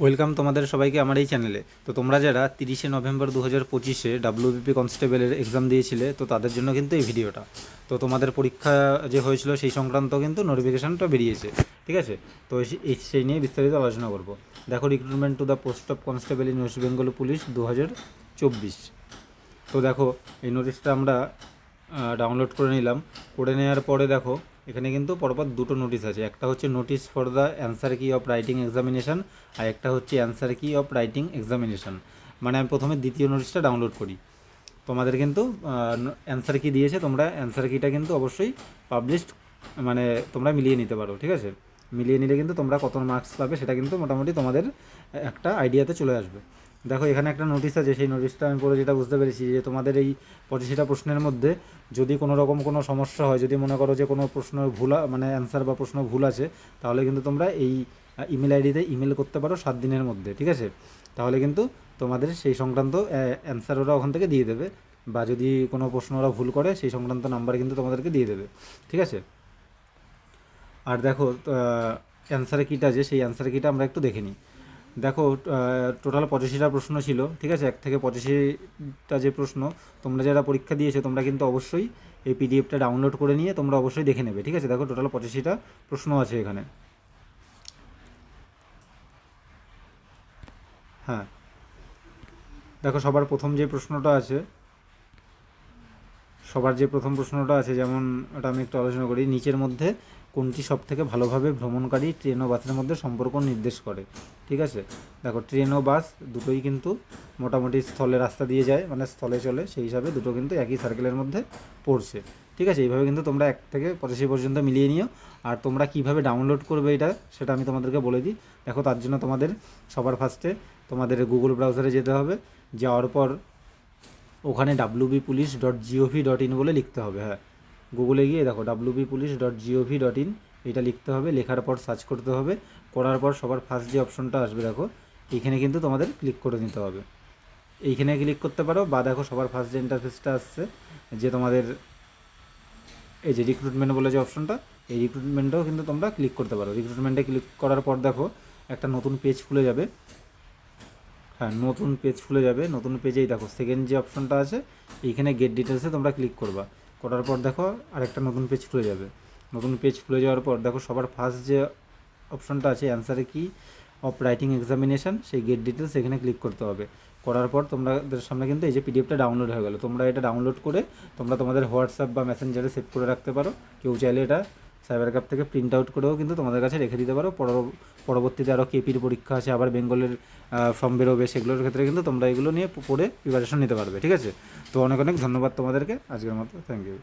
Welcome তোমাদের সবাইকে আমার এই চ্যানেলে। তো তোমরা যারা তিরিশে নভেম্বর দু হাজার পঁচিশে ডাব্লিউবিপি কনস্টেবলের এক্সাম দিয়েছিলে, তো তাদের জন্য কিন্তু এই ভিডিওটা। তো তোমাদের পরীক্ষা যে হয়েছিল সেই সংক্রান্ত কিন্তু নোটিফিকেশানটা বেরিয়েছে, ঠিক আছে? তো সেই নিয়ে বিস্তারিত আলোচনা করব। দেখো recruitment to the post of constable in West Bengal police দু হাজার চব্বিশ। তো দেখো, এই নোটিশটা আমরা ডাউনলোড করে নিলাম। করে নেওয়ার পরে দেখো এখানে কিন্তু পরপর দুটো নোটিশ আছে। একটা হচ্ছে notice for the answer key of writing examination আর একটা হচ্ছে answer key of writing examination মানে আমি প্রথমে দ্বিতীয় নোটিশটা ডাউনলোড করি। তোমাদের কিন্তু অ্যান্সার কি দিয়েছে, তোমরা অ্যান্সার কিটা কিন্তু অবশ্যই পাবলিশড মানে তোমরা মিলিয়ে নিতে পারো, ঠিক আছে? মিলিয়ে নিলে কিন্তু তোমরা কত মার্কস পাবে সেটা কিন্তু মোটামুটি তোমাদের একটা আইডিয়াতে চলে আসবে। দেখো, এখানে একটা নোটিশ আছে। সেই নোটিশটা আমি পরে যেটা বুঝতে পেরেছি যে তোমাদের এই পঁচিশটা প্রশ্নের মধ্যে যদি কোনো রকম কোনো সমস্যা হয়, যদি মনে করো যে কোনো প্রশ্ন ভুল মানে অ্যান্সার বা প্রশ্ন ভুল আছে, তাহলে কিন্তু তোমরা এই ইমেল আইডিতে ইমেল করতে পারো সাত দিনের মধ্যে, ঠিক আছে? তাহলে কিন্তু তোমাদের সেই সংক্রান্ত অ্যান্সার ওরা ওখান থেকে দিয়ে দেবে। বা যদি কোনো প্রশ্ন ওরা ভুল করে, সেই সংক্রান্ত নাম্বার কিন্তু তোমাদেরকে দিয়ে দেবে, ঠিক আছে? আর দেখো অ্যান্সার কিটা যে, সেই অ্যান্সার কিটা আমরা একটু দেখে নিই। দেখো টোটাল পঁচাশিটা প্রশ্ন ছিল, ঠিক আছে? এক থেকে পঁচাশিটা যে প্রশ্ন, তোমরা যারা পরীক্ষা দিয়েছ, তোমরা কিন্তু অবশ্যই এই পিডিএফটা ডাউনলোড করে নিয়ে তোমরা অবশ্যই দেখে নেবে, ঠিক আছে? দেখো টোটাল পঁচাশিটা প্রশ্ন আছে এখানে। হ্যাঁ। দেখো, সবার প্রথম যে প্রশ্নটা আছে সবার যে প্রথম প্রশ্নটা আছে, যেমন ওটা আমি একটু আলোচনা করি, নিচের মধ্যে কোনটি সব থেকে ভালোভাবে ভ্রমণকারী ট্রেন ও বাসের মধ্যে সম্পর্ক নির্দেশ করে? ঠিক আছে? দেখো, ট্রেন ও বাস দুটোই কিন্তু মোটামুটি স্থলে রাস্তা দিয়ে যায় মানে স্থলে চলে, সেই হিসাবে দুটো কিন্তু একই সার্কেলের মধ্যে পড়ছে। ঠিক আছে? এইভাবে কিন্তু তোমরা এক থেকে পঁচাশি পর্যন্ত মিলিয়ে নিও। আর তোমরা কীভাবে ডাউনলোড করবে এটা, সেটা আমি তোমাদেরকে বলে দিই। দেখো, তার জন্য তোমাদের সবার ফার্স্টে তোমাদের গুগল ব্রাউজারে যেতে হবে। যাওয়ার পর ওখানে WB police dot GOV dot in বলে লিখতে হবে হ্যাঁ। গুগলে গিয়ে দেখো WB police dot GOV dot in এটা লিখতে হবে, লেখার পর সার্চ করতে হবে, করার পর সবার ফার্স্ট যে অপশনটা আসবে দেখো এইখানে কিন্তু তোমাদের ক্লিক করে নিতে হবে। এইখানে ক্লিক করতে পারো, বা দেখো সবার ফার্স্ট যে ইন্টারফেসটা আসছে, যে তোমাদের এই যে রিক্রুটমেন্ট বলে যে অপশনটা এই রিক্রুটমেন্টেও কিন্তু তোমরা ক্লিক করতে পারো। রিক্রুটমেন্টে ক্লিক করার পর দেখো, একটা নতুন পেজ খুলে যাবে হ্যাঁ নতুন পেজ খুলে যাবে। নতুন পেজেই দেখো সেকেন্ড যে অপশনটা আছে, এইখানে গেট ডিটেলসে তোমরা ক্লিক করবা। করার পর দেখো আরেকটা নতুন পেজ খুলে যাবে। নতুন পেজ খুলে যাওয়ার পর দেখো সবার ফার্স্ট যে অপশনটা আছে অ্যান্সারে কি? অফ রাইটিং এক্সামিনেশন সেই গেট ডিটেলস এখানে ক্লিক করতে হবে। করার পর তোমাদের সামনে কিন্তু এই যে পিডিএফটা ডাউনলোড হয়ে গেলো। তোমরা এটা ডাউনলোড করে তোমরা তোমাদের হোয়াটসঅ্যাপ বা মেসেঞ্জারে সেভ করে রাখতে পারো। কেউ চাইলে এটা সাইবার ক্যাপ থেকে প্রিন্ট আউট করেও কিন্তু তোমাদের কাছে রেখে দিতে পারো। পরবর্তীতে আরও কেপির পরীক্ষা আছে, আবার বেঙ্গলের ফর্ম বেরোবে, সেগুলোর ক্ষেত্রে কিন্তু তোমরা এগুলো নিয়ে পড়ে প্রিপারেশন নিতে পারবে, ঠিক আছে? তো অনেক অনেক ধন্যবাদ তোমাদেরকে। আজকের মতো থ্যাংক ইউ